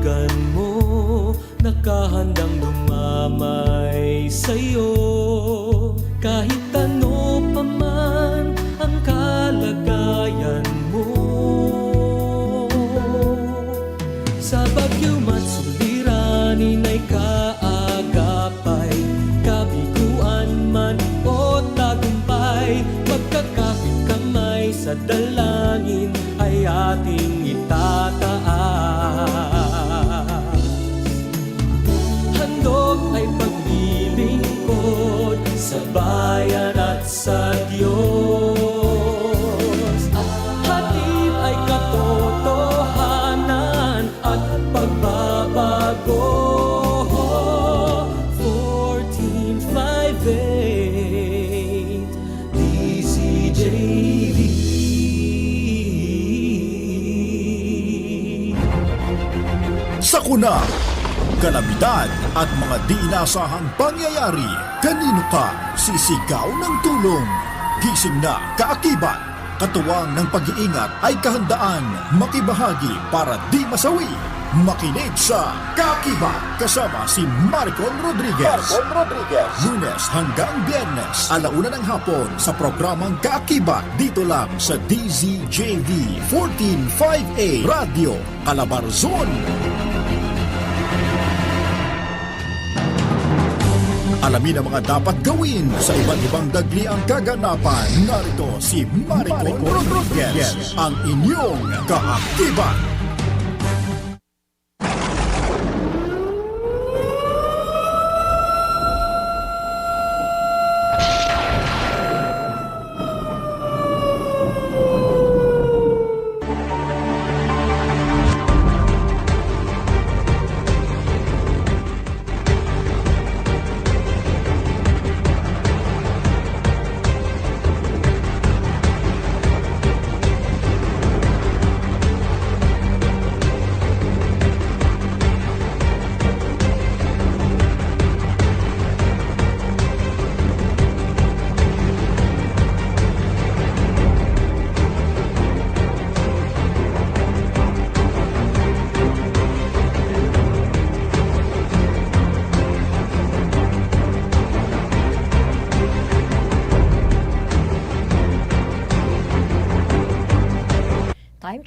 kaibigan mo Nakahandang lumamay sa'yo Sakuna, kalamidad at mga di inasahang pangyayari. Kanino ka sisigaw ng tulong? Gising na kaakibat. Katuwang ng pag-iingat ay kahandaan makibahagi para di masawi. Makinig sa Kakibat kasama si Marcon Rodriguez. Marcon Rodriguez. Lunes hanggang Biyernes, alauna ng hapon sa programang Kakibat dito lang sa DZJV 1458 Radio Calabarzon. Alamin ang mga dapat gawin sa iba't ibang dagliang kaganapan. Narito si Maricon Rodriguez, ang inyong kaakibat.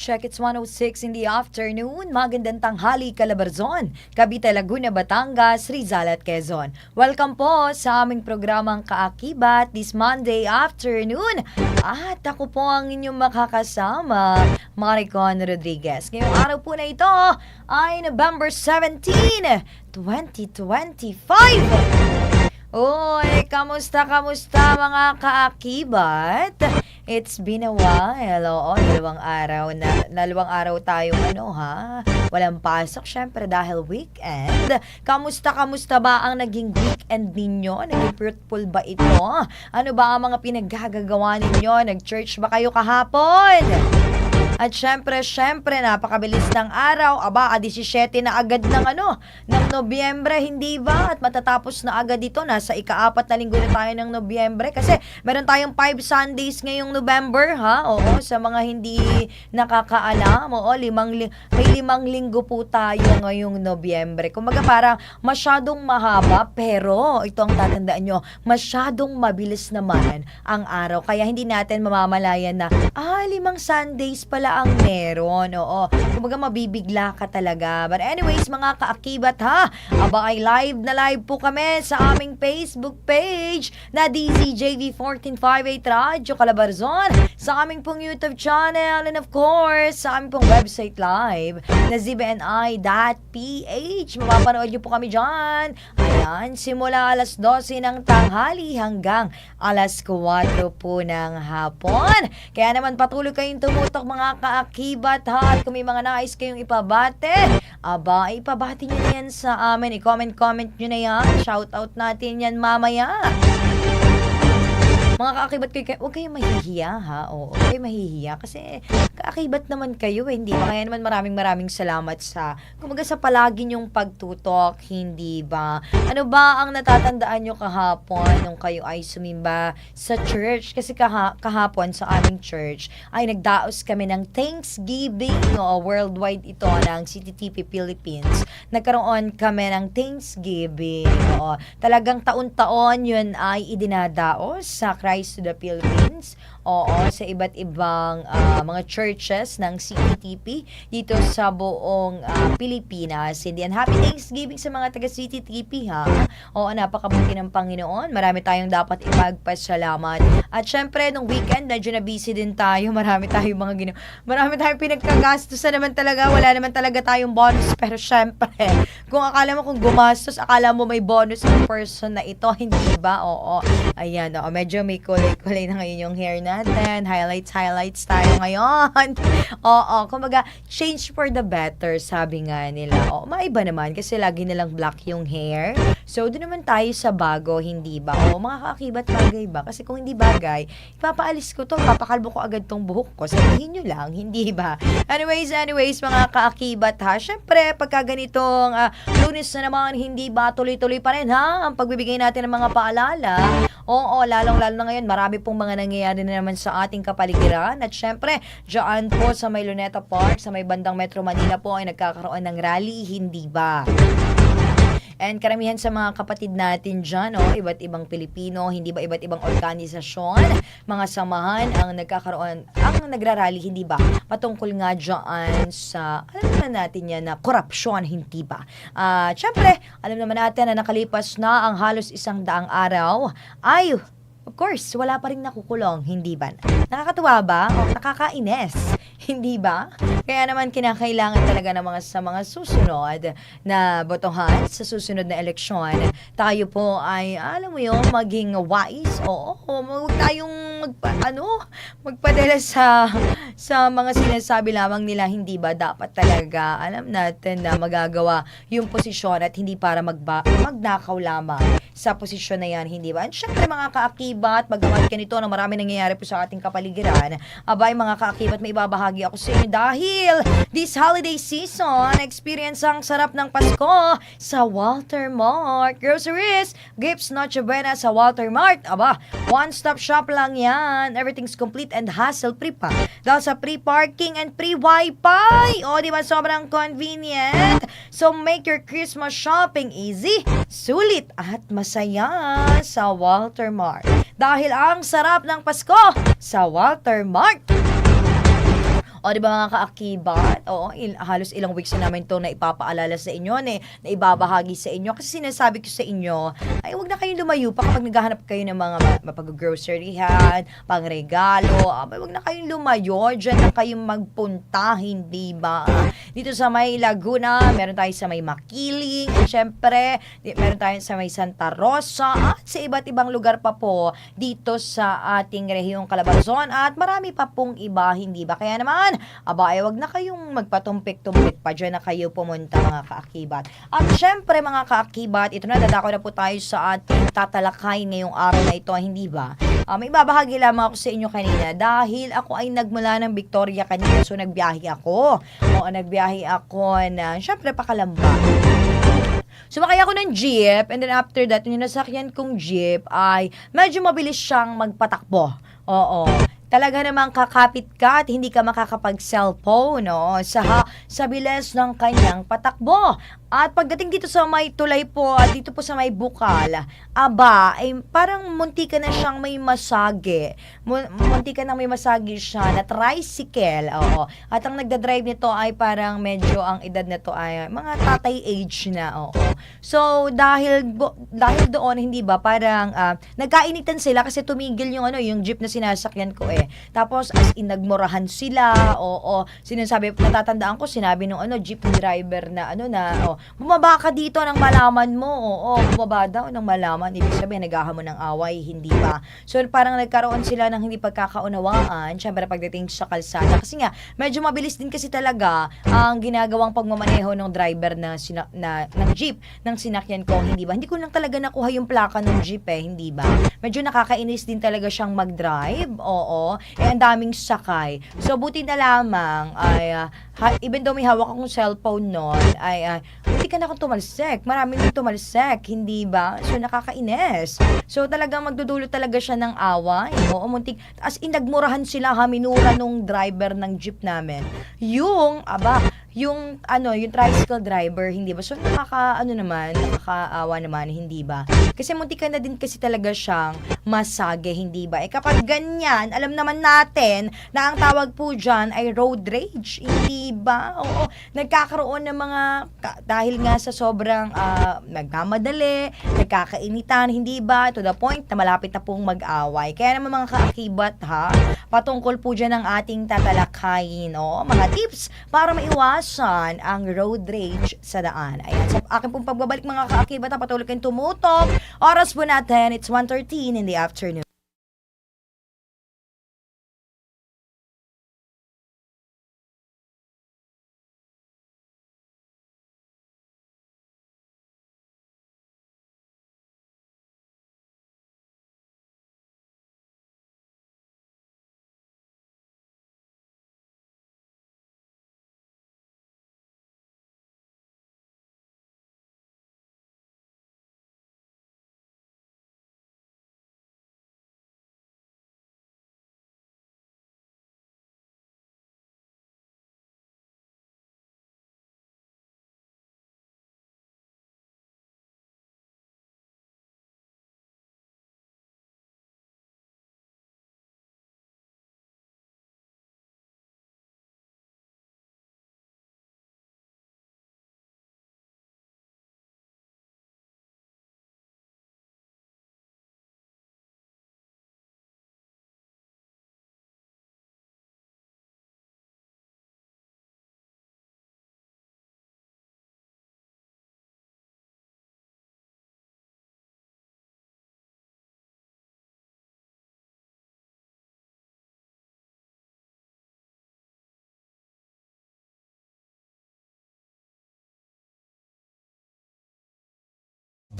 Check, it's 106 in the afternoon. Magandang tanghali, Calabarzon, Cavite, Laguna, Batangas, Rizal at Quezon. Welcome po sa aming programang Kaakibat this Monday afternoon. At ako po ang inyong makakasama, Maricon Rodriguez. Ngayong araw po na ito ay November 17, 2025. Uy, kamusta, kamusta mga kaakibat? It's been a while. Oo, dalawang araw na, dalawang araw tayong ano ha. Walang pasok, syempre dahil weekend. Kamusta, kamusta ba ang naging weekend ninyo? Naging fruitful ba ito? Ano ba ang mga pinaggagawa ninyo? Nag-church ba kayo kahapon? At syempre, syempre, napakabilis ng araw. Aba, ah, 17 na agad ng ano, ng Nobyembre, hindi ba? At matatapos na agad ito. Nasa ikaapat na linggo na tayo ng Nobyembre. Kasi meron tayong 5 Sundays ngayong November, ha? Oo, sa mga hindi nakakaalam. Oo, limang, li- may limang linggo po tayo ngayong Nobyembre. Kumaga parang masyadong mahaba, pero ito ang tatandaan nyo, masyadong mabilis naman ang araw. Kaya hindi natin mamamalayan na, ah, limang Sundays pala ang meron. Oo. Kumbaga mabibigla ka talaga. But anyways, mga kaakibat ha, aba ay live na live po kami sa aming Facebook page na DZJV1458 Radyo Calabarzon, sa aming pong YouTube channel, and of course, sa aming pong website live na zbni.ph. Mapapanood niyo po kami dyan. Ayan, simula alas 12 ng tanghali hanggang alas 4 po ng hapon. Kaya naman patuloy kayong tumutok mga kaakibat ha. At kung may mga nais kayong ipabate, aba, ipabati nyo na yan sa amin. I-comment-comment nyo na yan. Shoutout natin yan mamaya. Mga kaakibat kayo, kayo- huwag kayong mahihiya ha. Oo, huwag kayong mahihiya. Kasi kaakibat naman kayo eh, hindi ba? Kaya naman maraming maraming salamat sa, kumaga sa palagi niyong pagtutok, hindi ba? Ano ba ang natatandaan niyo kahapon nung kayo ay sumimba sa church? Kasi kaha, kahapon sa aming church ay nagdaos kami ng Thanksgiving. Oo, worldwide ito ng CTTP Philippines. Nagkaroon kami ng Thanksgiving. Oo, talagang taon-taon yun ay idinadaos sa Christ to the Philippines. Oo, sa iba't ibang ah, mga churches ng CTTP dito sa buong ah, Pilipinas. Hindi yan. Happy Thanksgiving sa mga taga CTTP ha. Oo, napakabuti ng Panginoon. Marami tayong dapat ipagpasalamat. At syempre, nung weekend, medyo na busy din tayo. Marami tayong mga ginawa. Marami tayong pinagkagastusan naman talaga. Wala naman talaga tayong bonus. Pero syempre, kung akala mo kung gumastos, akala mo may bonus ang person na ito. Hindi ba? Oo. Ayan, oo. Medyo may kulay-kulay na ngayon yung hair natin. Highlights, highlights tayo ngayon. oo. Kumbaga, change for the better, sabi nga nila. Oo, maiba naman kasi lagi nilang black yung hair. So, doon naman tayo sa bago, hindi ba? O, mga bagay ba? Kasi kung hindi bagay, ipapaalis ko to, papakalbo ko agad tong buhok ko. Sabihin nyo lang, hindi ba? Anyways, anyways, mga kaakibat ha. Siyempre, pagka ganitong ah, lunes na naman, hindi ba tuloy-tuloy pa rin ha? Ang pagbibigay natin ng mga paalala. Oo, lalong-lalo na ngayon, marami pong mga nangyayari na naman sa ating kapaligiran. At syempre, dyan po sa may Luneta Park, sa may bandang Metro Manila po ay nagkakaroon ng rally, hindi ba? And karamihan sa mga kapatid natin dyan, oh, iba't ibang Pilipino, hindi ba iba't ibang organisasyon, mga samahan ang nagkakaroon, ang nagrarally, hindi ba? Patungkol nga dyan sa, alam naman natin yan na korupsyon, hindi ba? At syempre, alam naman natin na nakalipas na ang halos isang daang araw, ay, Of course, wala pa rin nakukulong, hindi ba? Nakakatuwa ba? O nakakainis, hindi ba? Kaya naman kinakailangan talaga ng mga sa mga susunod na botohan sa susunod na eleksyon. Tayo po ay, alam mo yun, maging wise. Oo, huwag tayong magpa, ano, magpadala sa sa mga sinasabi lamang nila, hindi ba dapat talaga alam natin na magagawa yung posisyon at hindi para magba, magnakaw lamang sa posisyon na yan, hindi ba? At syempre mga kaakibat, bagamat ganito na marami nangyayari po sa ating kapaligiran, abay mga kaakibat, may ibabahagi ako sa inyo dahil this holiday season, experience ang sarap ng Pasko sa Walter Mart. Groceries, gifts, Noche Buena sa Walter Mart. Aba, one-stop shop lang yan. Everything's complete and hassle-free pa. Dahil sa free parking and free wifi. O, di ba sobrang convenient? So, make your Christmas shopping easy, sulit at masaya sa Walter Mart. Dahil ang sarap ng Pasko sa Walter Mart. O, di ba mga kaakibat? Oo, il- halos ilang weeks na namin to na ipapaalala sa inyo, na, na ibabahagi sa inyo. Kasi sinasabi ko sa inyo, ay huwag na kayong lumayo pa kapag naghahanap kayo ng mga ma- mapag-groceryhan, pang-regalo. Abay, huwag na kayong lumayo. Diyan na kayong magpunta, hindi ba? Dito sa may Laguna, meron tayo sa may Makiling, at syempre, meron tayo sa may Santa Rosa, at sa iba't ibang lugar pa po dito sa ating rehiyong Calabarzon, at marami pa pong iba, hindi ba? Kaya naman, aba, ay wag na kayong magpatumpik-tumpik pa, dyan na kayo pumunta mga kaakibat. At syempre mga kaakibat, ito na, dadako na po tayo sa ating tatalakay ngayong araw na ito, hindi ba? Ah, may babahagi lamang ako sa inyo kanina dahil ako ay nagmula ng Victoria kanina, so nagbiyahe ako. Oo, nagbiyahe ako na, syempre, pakalamba. Sumakay ako ng jeep and then after that, yung nasakyan kong jeep ay medyo mabilis siyang magpatakbo. Oo. Talaga namang kakapit ka at hindi ka makakapag-cellphone no? sa, sa bilis ng kanyang patakbo. At pagdating dito sa may tulay po, dito po sa may bukal, aba, ay parang munti ka na siyang may masagi. Mu- Munti ka na may masagi siya na tricycle. Oo. At ang nagda-drive nito ay parang medyo ang edad nito ay mga tatay age na. Oo. So, dahil dahil doon, hindi ba, parang ah, nagkainitan sila kasi tumigil yung ano, yung jeep na sinasakyan ko eh. Tapos as in sila, oo, sinasabi, natatandaan ko, sinabi nung ano, jeep driver na ano na, oh, bumaba ka dito nang malaman mo, oo, bumaba daw nang malaman, ibig sabihin naghahamon ng away, hindi ba? So parang nagkaroon sila ng hindi pagkakaunawaan, syempre pagdating sa kalsada, kasi nga, medyo mabilis din kasi talaga ang ginagawang pagmamaneho ng driver na, sina, na ng jeep, ng sinakyan ko, hindi ba? Hindi ko lang talaga nakuha yung plaka ng jeep eh, hindi ba? Medyo nakakainis din talaga siyang mag-drive, oo, eh ang daming sakay. So buti na lamang ay ah, ha, even though may hawak akong cellphone noon, ay uh, hindi ka na akong tumalsek. Marami din tumalsek, hindi ba? So nakakainis. So talagang magdudulot talaga siya ng away. Oo, muntik. As in, nagmurahan sila ha, minura nung driver ng jeep namin. Yung, aba, yung ano, yung tricycle driver, hindi ba? So nakaka ano naman, nakakaawa naman, hindi ba? Kasi muntik ka na din kasi talaga siyang masage, hindi ba? Eh kapag ganyan, alam naman natin na ang tawag po dyan ay road rage, hindi ba? Oo, nagkakaroon ng mga dahil nga sa sobrang ah, nagkamadali, nagkakainitan, hindi ba? To the point na malapit na pong mag-away. Kaya naman mga kaakibat ha, patungkol po dyan ang ating tatalakayin, o mga tips para maiwasan ang road rage sa daan. Ayan, sa akin pong pagbabalik mga kaakibat, patuloy kayong tumutok. Oras po natin, it's 1.13 in the afternoon.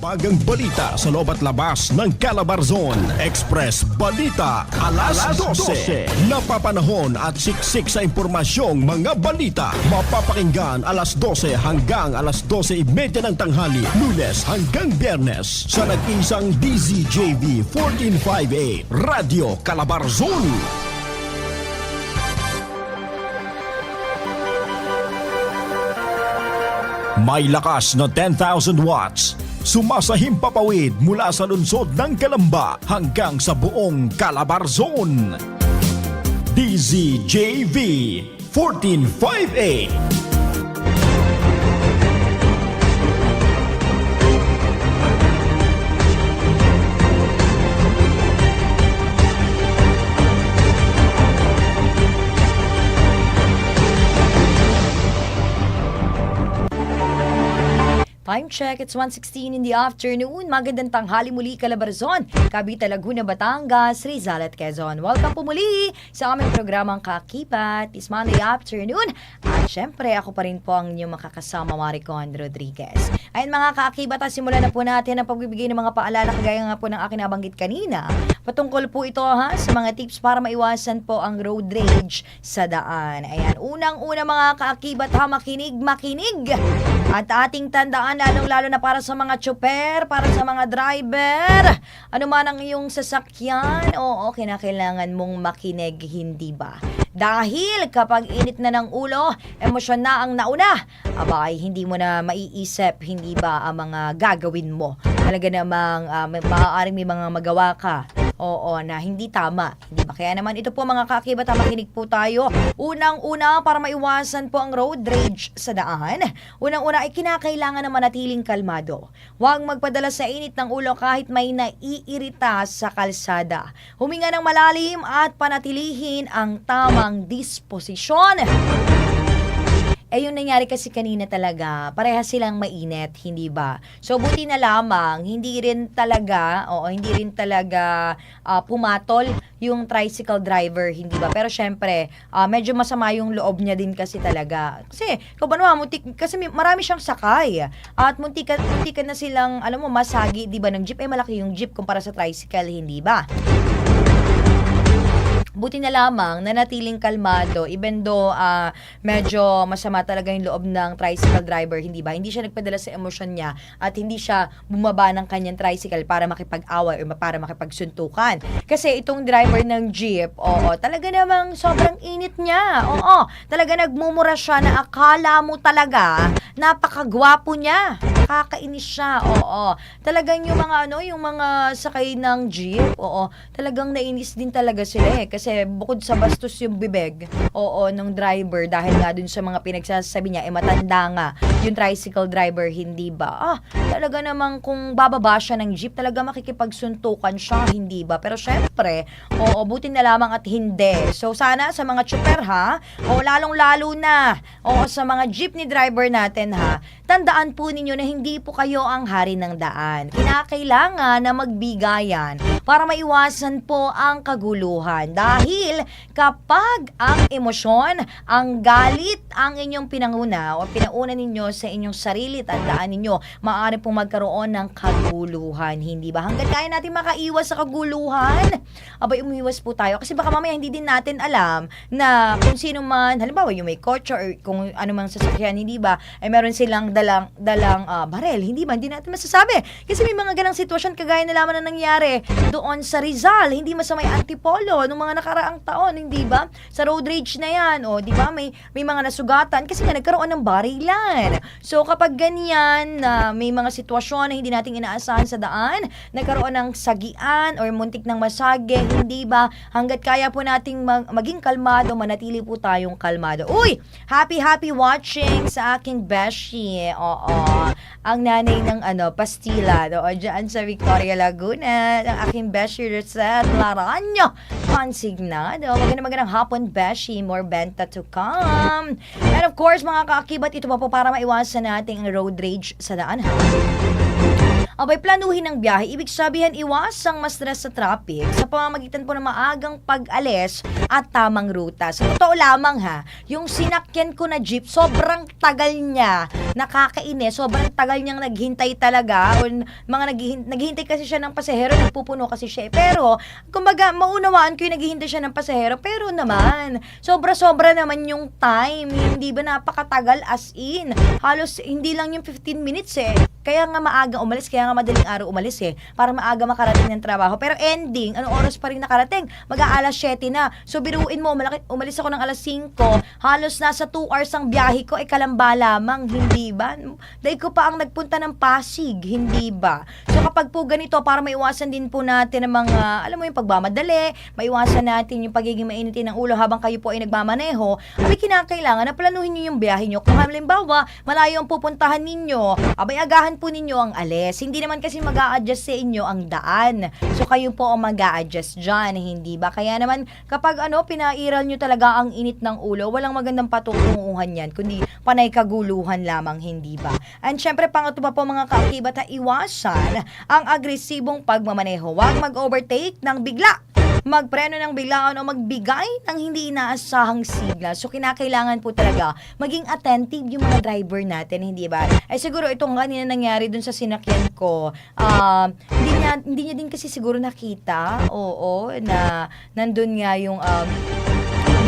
Bagang balita sa loob at labas ng Calabarzon Express Balita alas 12. Napapanahon at siksik sa impormasyong mga balita. Mapapakinggan alas 12 hanggang alas 12.30 ng tanghali, lunes hanggang biyernes sa nag-isang DZJV 1458 Radio Calabarzon. May lakas na 10,000 watts. Sumasahim papawid mula sa lungsod ng Kalamba hanggang sa buong Calabarzon. DZJV 1458 Time check, it's 1.16 in the afternoon. Magandang tanghali muli, Calabarzon, Cavite, Laguna, Batangas, Rizal at Quezon. Welcome po muli sa aming programang Kakipat this Monday afternoon. At syempre, ako pa rin po ang inyong makakasama, Maricon Rodriguez. Ayun mga kaakibat, simulan na po natin ang pagbibigay ng mga paalala kagaya nga po ng akin nabanggit kanina. Patungkol po ito ha sa mga tips para maiwasan po ang road rage sa daan. Ayan, unang-una mga kaakibat ha, makinig, makinig. At ating tandaan lalong-lalo na para sa mga tsuper, para sa mga driver. Ano man ang iyong sasakyan, oo, kinakailangan mong makinig, hindi ba? Dahil kapag init na ng ulo, emosyon na ang nauna, abay, hindi mo na maiisip, hindi ba ang mga gagawin mo. Talaga namang uh, maaaring may mga magawa ka. Oo, na hindi tama. Hindi ba? Kaya naman ito po mga kaakibat, ha, makinig po tayo. Unang-una, para maiwasan po ang road rage sa daan. Unang-una ay kinakailangan na manatiling kalmado. Huwag magpadala sa init ng ulo kahit may naiirita sa kalsada. Huminga ng malalim at panatilihin ang tamang disposisyon. Eh yung nangyari kasi kanina talaga, parehas silang mainit, hindi ba? So buti na lamang, hindi rin talaga, oo, hindi rin talaga ah, pumatol yung tricycle driver, hindi ba? Pero syempre, ah, medyo masama yung loob niya din kasi talaga. Kasi, ba naman, muntik, kasi marami siyang sakay. At muntikan, muntikan na silang, alam mo, masagi, di ba, ng jeep. Eh, malaki yung jeep kumpara sa tricycle, hindi ba? Buti na lamang nanatiling kalmado even though ah, medyo masama talaga yung loob ng tricycle driver, hindi ba? Hindi siya nagpadala sa emosyon niya at hindi siya bumaba ng kanyang tricycle para makipag-away o para makipagsuntukan. Kasi itong driver ng jeep, oo, talaga namang sobrang init niya. Oo, talaga nagmumura siya na akala mo talaga napakagwapo niya. Nakakainis siya, oo. Talagang yung mga ano, yung mga sakay ng jeep, oo, talagang nainis din talaga sila eh. Kasi bukod sa bastos yung bibeg, oo, ng driver dahil nga dun sa mga pinagsasabi niya, eh matanda nga yung tricycle driver, hindi ba? Ah, talaga namang kung bababa siya ng jeep, talaga makikipagsuntukan siya, hindi ba? Pero syempre, oo, buti na lamang at hindi. So sana sa mga chuper ha, o lalong-lalo na, oo, sa mga jeepney driver natin ha, tandaan po ninyo na hindi po kayo ang hari ng daan. Kinakailangan na magbigayan para maiwasan po ang kaguluhan. Dahil kapag ang emosyon, ang galit ang inyong pinanguna o pinauna ninyo sa inyong sarili, tandaan ninyo, maaari pong magkaroon ng kaguluhan. Hindi ba? Hanggat kaya natin makaiwas sa kaguluhan, abay umiwas po tayo. Kasi baka mamaya hindi din natin alam na kung sino man, halimbawa yung may kotse or kung ano mang sasakyan, hindi ba, ay meron silang dalang, dalang ah, barel. Hindi ba? Hindi natin masasabi. Kasi may mga ganang sitwasyon kagaya na lamang na nangyari doon sa Rizal. Hindi masama yung antipolo nung mga nakaraang taon, hindi ba? Sa road rage na yan, o, di ba? May, may mga nasugatan kasi nga nagkaroon ng barilan. So, kapag ganyan na may mga sitwasyon na hindi natin inaasahan sa daan, nagkaroon ng sagian or muntik ng masage, hindi ba? Hanggat kaya po nating mag- maging kalmado, manatili po tayong kalmado. Uy! Happy, happy watching sa aking beshi. Oo. Ang nanay ng ano, pastila. Oo, dyan sa Victoria Laguna. Ang aking beshi, Rosette Laranyo. Consignado. Magandang magandang hapon, beshi. More benta to come. And of course, mga kaakibat, ito pa po para maiwasan natin ang road rage sa daan, ha? Abay, planuhin ang biyahe. Ibig sabihin, iwasang ma-stress sa traffic sa pamamagitan po ng maagang pag-alis at tamang ruta. Sa totoo lamang ha, yung sinakyan ko na jeep, sobrang tagal niya. Nakakainis. Sobrang tagal niyang naghintay talaga. O mga naghihin- naghihintay kasi siya ng pasahero, nagpupuno kasi siya. eh. Pero, kumbaga, maunawaan ko yung naghihintay siya ng pasahero. Pero naman, sobra-sobra naman yung time. Hindi ba napakatagal as in? Halos hindi lang yung 15 minutes eh. Kaya nga maaga umalis, kaya nga madaling araw umalis eh. Para maaga makarating ng trabaho. Pero ending, anong oras pa rin nakarating? Mag-aalas 7 na. So biruin mo, malaki, umalis ako ng alas 5. Halos nasa 2 hours ang biyahe ko, eh kalamba lamang, hindi ba? Dahil ko pa ang nagpunta ng Pasig, hindi ba? So kapag po ganito, para maiwasan din po natin ang mga, alam mo yung pagmamadali, maiwasan natin yung pagiging mainitin ng ulo habang kayo po ay nagmamaneho, abay kinakailangan na planuhin nyo yung biyahe nyo. Kung halimbawa, malayo ang pupuntahan ninyo, abay agahan po ninyo ang alis. Hindi naman kasi mag adjust sa inyo ang daan. So kayo po ang mag adjust dyan, hindi ba? Kaya naman, kapag ano, pinairal nyo talaga ang init ng ulo, walang magandang patutunguhan yan, kundi panay kaguluhan lamang, hindi ba? And syempre, pangatlo pa po mga kaakibat na iwasan ang agresibong pagmamaneho. Huwag mag-overtake ng bigla magpreno ng biglaan o magbigay ng hindi inaasahang sigla. So, kinakailangan po talaga maging attentive yung mga driver natin, hindi ba? Ay siguro itong kanina nangyari dun sa sinakyan ko, um, hindi, niya, hindi niya din kasi siguro nakita, oo, na nandun nga yung um,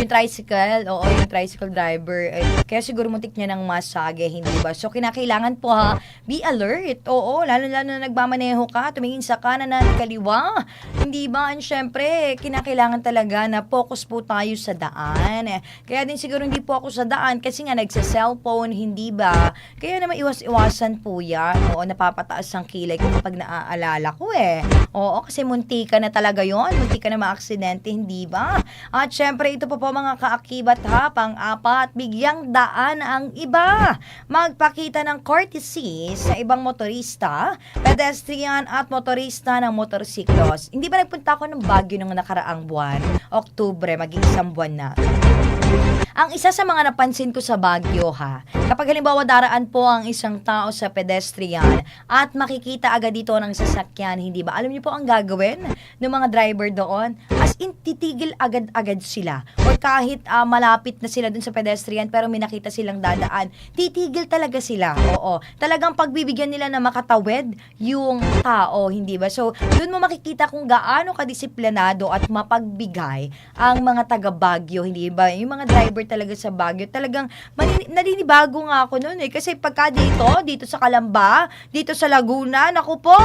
yung tricycle, oo, yung tricycle driver. Eh, kaya siguro muntik niya ng masage, hindi ba? So, kinakailangan po ha, be alert. Oo, lalo-lalo na nagmamaneho ka, tumingin sa kanan at kaliwa. Hindi ba? And syempre, kinakailangan talaga na focus po tayo sa daan. Eh, Kaya din siguro hindi po ako sa daan kasi nga nagsa-cellphone, hindi ba? Kaya naman iwas-iwasan po yan. Oo, napapataas ang kilay ko kapag naaalala ko eh. Oo, kasi munti ka na talaga yon Munti ka na maaksidente, hindi ba? At syempre, ito po po mga kaakibat ha, pang-apat, bigyang daan ang iba. Magpakita ng courtesy sa ibang motorista, pedestrian at motorista ng motorsiklos. Hindi ba nagpunta ako ng Baguio ng nakaraang buwan? Oktubre, maging isang buwan na. Ang isa sa mga napansin ko sa Baguio ha, kapag halimbawa daraan po ang isang tao sa pedestrian at makikita agad dito ng sasakyan, hindi ba? Alam niyo po ang gagawin ng mga driver doon? As in, titigil agad-agad sila. Or kahit ah, malapit na sila dun sa pedestrian pero may nakita silang dadaan, titigil talaga sila. Oo. Talagang pagbibigyan nila na makatawid yung tao, hindi ba? So, dun mo makikita kung gaano kadisiplinado at mapagbigay ang mga taga Baguio, hindi ba? Yung mga driver talaga sa Baguio, talagang manini- naninibago nga ako noon eh. Kasi pagka dito, dito sa Kalamba, dito sa Laguna, naku po,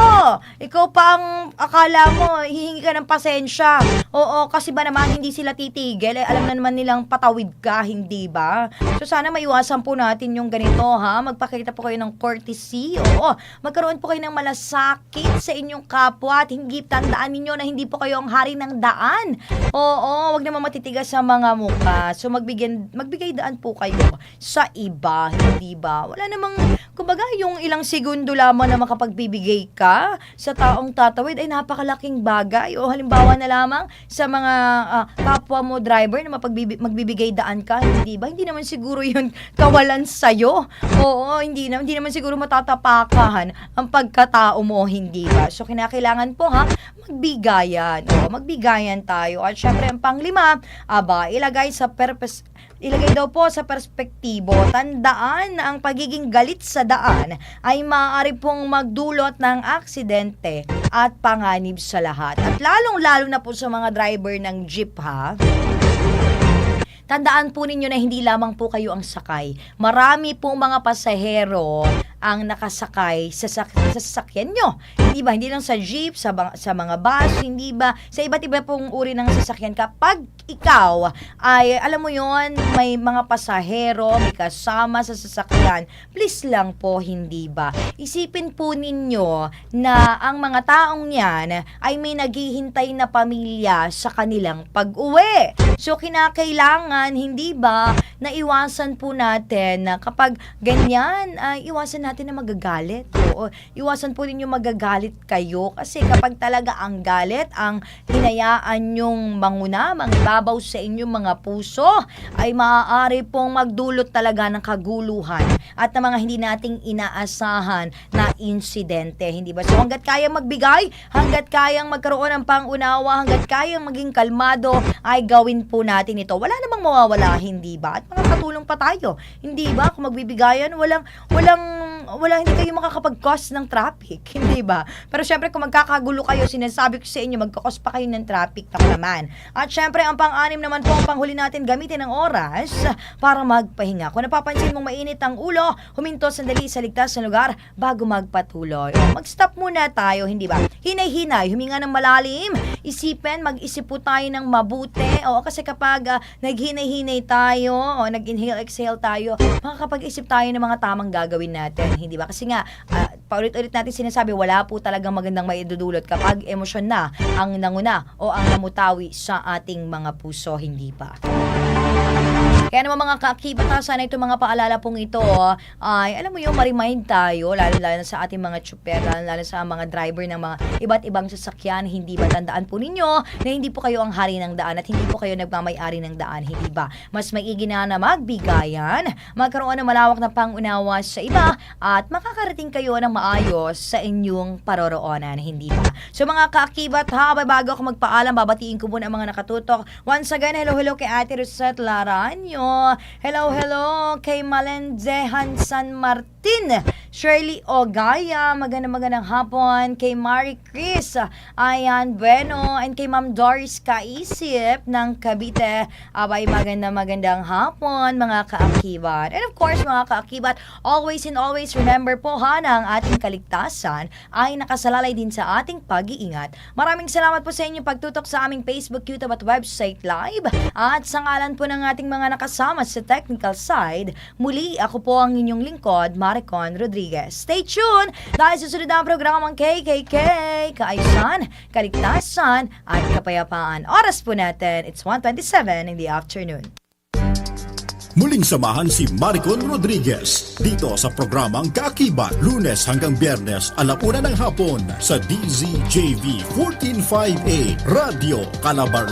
ikaw pa ang akala mo, hihingi ka ng pasensya. Oo, kasi ba naman hindi sila titigil, eh, alam na naman nilang patawid ka, hindi ba? So sana maiwasan po natin yung ganito ha, magpakita po kayo ng courtesy, oo, magkaroon po kayo ng malasakit sa inyong kapwa at hindi tandaan ninyo na hindi po kayo ang hari ng daan. Oo, wag naman matitigas sa mga mukha. So magbigyan magbigay daan po kayo sa iba, hindi ba? Wala namang kumbaga yung ilang segundo lamang na makapagbibigay ka sa taong tatawid ay napakalaking bagay. O halimbawa na lamang sa mga ah, kapwa mo driver na mapagbibi- magbibigay daan ka, hindi ba? Hindi naman siguro yun kawalan sa'yo. Oo, hindi, na, hindi naman siguro matatapakahan ang pagkatao mo, hindi ba? So, kinakailangan po ha, magbigayan. O, magbigayan tayo. At syempre, ang panglima, aba, ilagay sa purpose, ilagay daw po sa perspektibo, tandaan na ang pagiging galit sa daan ay maaari pong magdulot ng aksidente at panganib sa lahat. At lalong-lalo na po sa mga driver ng jeep ha, Tandaan po ninyo na hindi lamang po kayo ang sakay. Marami pong mga pasahero ang nakasakay sa, sa sasakyan nyo. Hindi ba? Hindi lang sa jeep, sa, sa mga bus, hindi ba? Sa iba't iba pong uri ng sasakyan. Kapag ikaw ay, alam mo yon may mga pasahero, may kasama sa sasakyan, please lang po, hindi ba? Isipin po ninyo na ang mga taong yan ay may naghihintay na pamilya sa kanilang pag-uwi. So, kinakailangan, hindi ba, na iwasan po natin na kapag ganyan, ay iwasan natin na magagalit. Oo, iwasan po ninyo magagalit kayo kasi kapag talaga ang galit, ang hinayaan yung manguna, mangibabaw sa inyong mga puso, ay maaari pong magdulot talaga ng kaguluhan at ng mga hindi nating inaasahan na insidente. Hindi ba? So, hanggat kayang magbigay, hanggat kayang magkaroon ng pangunawa, hanggat kayang maging kalmado, ay gawin po natin ito. Wala namang mawawala, hindi ba? At makakatulong pa tayo. Hindi ba? Kung magbibigayan, walang, walang, wala, hindi kayo makakapag-cause ng traffic. Hindi ba? Pero syempre, kung magkakagulo kayo, sinasabi ko sa inyo, mag-cause pa kayo ng traffic. Tako naman. At syempre, ang pang-anim naman po, ang panghuli natin, gamitin ang oras para magpahinga. Kung napapansin mong mainit ang ulo, huminto sandali sa ligtas na lugar bago magpatuloy. Mag-stop muna tayo, hindi ba? Hinay-hinay, huminga ng malalim, isipin, mag-isip po tayo ng mabuti. O, kasi kapag ah, naghinay-hinay tayo, o nag-inhale-exhale tayo, makakapag-isip tayo ng mga tamang gagawin natin, hindi ba? Kasi nga, ah, paulit-ulit natin sinasabi, wala po talagang magandang maidudulot kapag emosyon na ang nanguna o ang namutawi sa ating mga puso, hindi ba? Kaya naman mga kakibata, sana itong mga paalala pong ito ay alam mo yung ma-remind tayo, lalo-lalo na sa ating mga tsuper, lalo-lalo sa mga driver ng mga iba't ibang sasakyan, hindi ba tandaan po ninyo na hindi po kayo ang hari ng daan at hindi po kayo nagmamayari ng daan, hindi ba? Mas maigi na na magbigayan, magkaroon ng malawak na pangunawa sa iba at makakarating kayo ng maayos sa inyong paroroonan, hindi ba? So mga kakibat ha, bago ako magpaalam, babatiin ko muna ang mga nakatutok. Once again, hello hello kay Ate Rosette Laranyo. Hello hello kay Malende Hansan Martin Shirley Ogaya, magandang magandang hapon. Kay Marie Chris, Ayan Bueno, and kay Ma'am Doris Kaisip ng Cavite. Abay, magandang magandang hapon mga kaakibat. And of course, mga kaakibat, always and always remember po ha na ang ating kaligtasan ay nakasalalay din sa ating pag-iingat. Maraming salamat po sa inyong pagtutok sa aming Facebook, YouTube at website live. At sa ngalan po ng ating mga nakasama sa technical side, muli ako po ang inyong lingkod, Maricon Rodriguez. Stay tuned dahil susunod ang programang KKK, Kaayusan, Kaligtasan at Kapayapaan. Oras po natin, it's 1.27 in the afternoon. Muling samahan si Maricon Rodriguez dito sa programang Kaakibat lunes hanggang biyernes alauna ng hapon sa DZJV 145A Radio Calabar